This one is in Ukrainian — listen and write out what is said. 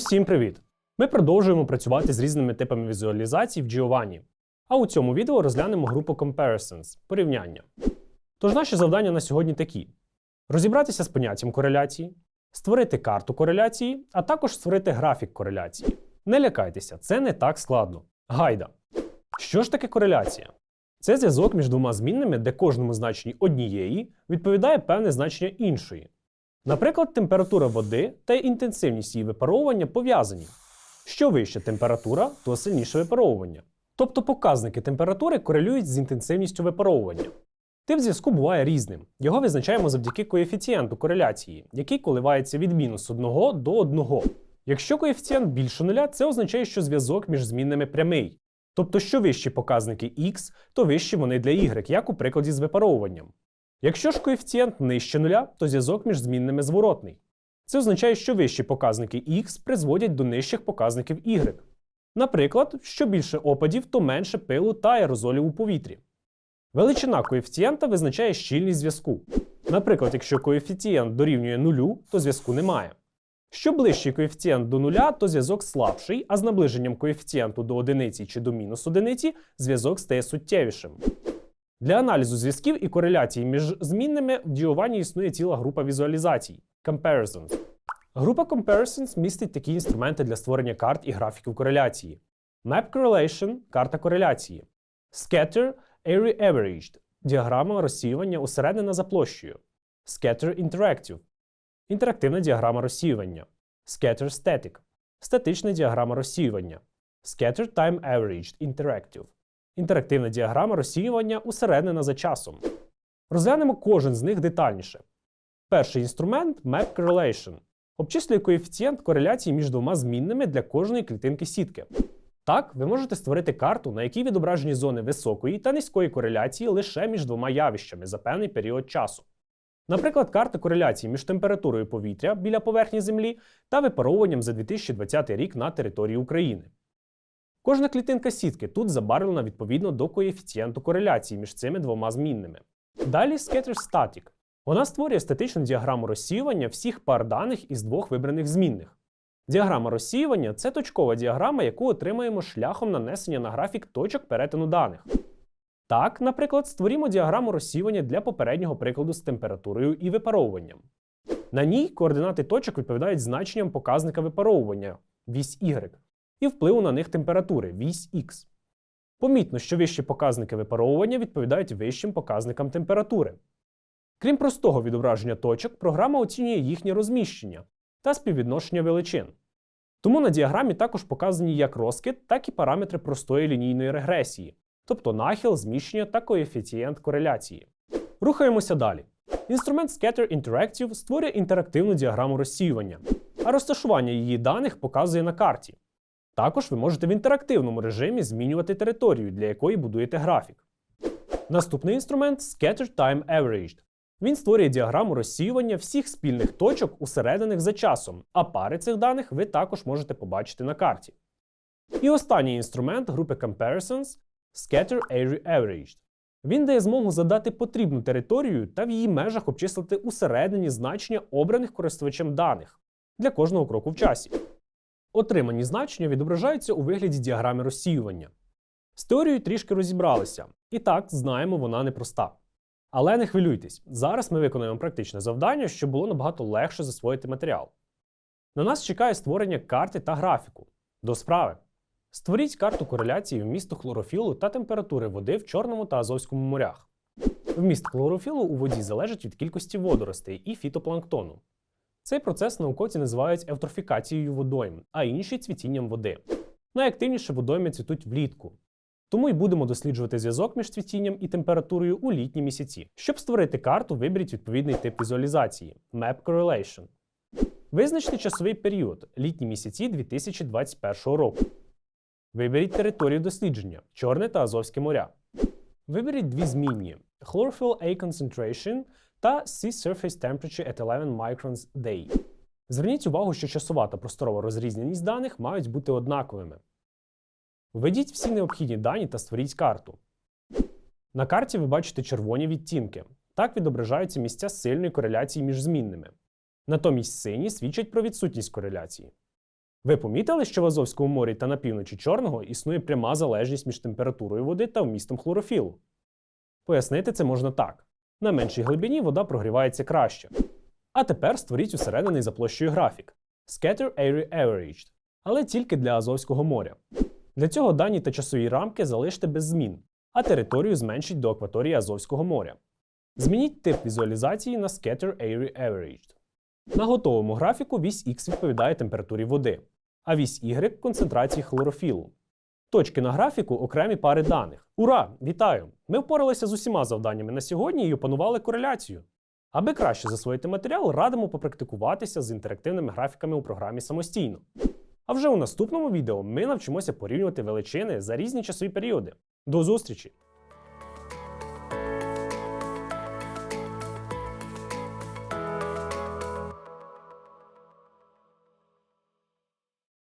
Усім привіт! Ми продовжуємо працювати з різними типами візуалізацій в Giovanni. А у цьому відео розглянемо групу Comparisons порівняння. Тож наші завдання на сьогодні такі: розібратися з поняттям кореляції, створити карту кореляції, а також створити графік кореляції. Не лякайтеся, це не так складно. Гайда. Що ж таке кореляція? Це зв'язок між двома змінними, де кожному значенні однієї відповідає певне значення іншої. Наприклад, температура води та інтенсивність її випаровування пов'язані. Що вища температура, то сильніше випаровування. Тобто показники температури корелюють з інтенсивністю випаровування. Тип зв'язку буває різним. Його визначаємо завдяки коефіцієнту кореляції, який коливається від мінус 1 до 1. Якщо коефіцієнт більше нуля, це означає, що зв'язок між змінними прямий. Тобто, що вищі показники x, то вищі вони для y, як у прикладі з випаровуванням. Якщо ж коефіцієнт нижче нуля, то зв'язок між змінними зворотний. Це означає, що вищі показники x призводять до нижчих показників y. Наприклад, що більше опадів, то менше пилу та аерозолів у повітрі. Величина коефіцієнта визначає щільність зв'язку. Наприклад, якщо коефіцієнт дорівнює нулю, то зв'язку немає. Що ближчий коефіцієнт до нуля, то зв'язок слабший, а з наближенням коефіцієнту до одиниці чи до мінус одиниці зв'язок стає суттєвішим. Для аналізу зв'язків і кореляцій між змінними в Giovanni існує ціла група візуалізацій Comparisons. Група Comparisons містить такі інструменти для створення карт і графіків кореляції: Map Correlation карта кореляції, Scatter Area Averaged діаграма розсіювання усереднена за площею, Scatter Interactive інтерактивна діаграма розсіювання, Scatter Static статична діаграма розсіювання, Scatter Time Averaged Interactive інтерактивна діаграма розсіювання усереднена за часом. Розглянемо кожен з них детальніше. Перший інструмент Map Correlation обчислює коефіцієнт кореляції між двома змінними для кожної клітинки сітки. Так, ви можете створити карту, на якій відображені зони високої та низької кореляції лише між двома явищами за певний період часу. Наприклад, карта кореляції між температурою повітря біля поверхні Землі та випаровуванням за 2020 рік на території України. Кожна клітинка сітки тут забарвлена відповідно до коефіцієнту кореляції між цими двома змінними. Далі Scatter Static. Вона створює статичну діаграму розсіювання всіх пар даних із двох вибраних змінних. Діаграма розсіювання це точкова діаграма, яку отримаємо шляхом нанесення на графік точок перетину даних. Так, наприклад, створімо діаграму розсіювання для попереднього прикладу з температурою і випаровуванням. На ній координати точок відповідають значенням показника випаровування вісь y і впливу на них температури вісь Х. Помітно, що вищі показники випаровування відповідають вищим показникам температури. Крім простого відображення точок, програма оцінює їхнє розміщення та співвідношення величин. Тому на діаграмі також показані як розкид, так і параметри простої лінійної регресії, тобто нахил, зміщення та коефіцієнт кореляції. Рухаємося далі. Інструмент Scatter Interactive створює інтерактивну діаграму розсіювання, а розташування її даних показує на карті. Також ви можете в інтерактивному режимі змінювати територію, для якої будуєте графік. Наступний інструмент Scatter Time Averaged. Він створює діаграму розсіювання всіх спільних точок, усередених за часом, а пари цих даних ви також можете побачити на карті. І останній інструмент групи Comparisons Scatter Area Averaged. Він дає змогу задати потрібну територію та в її межах обчислити усередині значення обраних користувачем даних для кожного кроку в часі. Отримані значення відображаються у вигляді діаграми розсіювання. З теорією трішки розібралися. І так, знаємо, вона непроста. Але не хвилюйтесь, зараз ми виконуємо практичне завдання, щоб було набагато легше засвоїти матеріал. На нас чекає створення карти та графіку. До справи. Створіть карту кореляції вмісту хлорофілу та температури води в Чорному та Азовському морях. Вміст хлорофілу у воді залежить від кількості водоростей і фітопланктону. Цей процес науковці називають евтрофікацією водойм, а інші цвітінням води. Найактивніше водойми цвітуть влітку. Тому й будемо досліджувати зв'язок між цвітінням і температурою у літні місяці. Щоб створити карту, виберіть відповідний тип візуалізації Map Correlation. Визначте часовий період літні місяці 2021 року. Виберіть територію дослідження Чорне та Азовське моря. Виберіть дві змінні Chlorophyll A concentration та Sea Surface Temperature at 11 microns day. Зверніть увагу, що часова та просторова розрізненість даних мають бути однаковими. Введіть всі необхідні дані та створіть карту. На карті ви бачите червоні відтінки. Так відображаються місця сильної кореляції між змінними. Натомість сині свідчать про відсутність кореляції. Ви помітили, що в Азовському морі та на півночі Чорного існує пряма залежність між температурою води та вмістом хлорофілу? Пояснити це можна так: на меншій глибині вода прогрівається краще. А тепер створіть усерединий за площею графік Scatter Area Averaged, але тільки для Азовського моря. Для цього дані та часові рамки залиште без змін, а територію зменшіть до акваторії Азовського моря. Змініть тип візуалізації на Scatter Area Averaged. На готовому графіку вісь X відповідає температурі води, а вісь Y концентрації хлорофілу. Точки на графіку окремі пари даних. Ура! Вітаю! Ми впоралися з усіма завданнями на сьогодні і опанували кореляцію. Аби краще засвоїти матеріал, радимо попрактикуватися з інтерактивними графіками у програмі самостійно. А вже у наступному відео ми навчимося порівнювати величини за різні часові періоди. До зустрічі!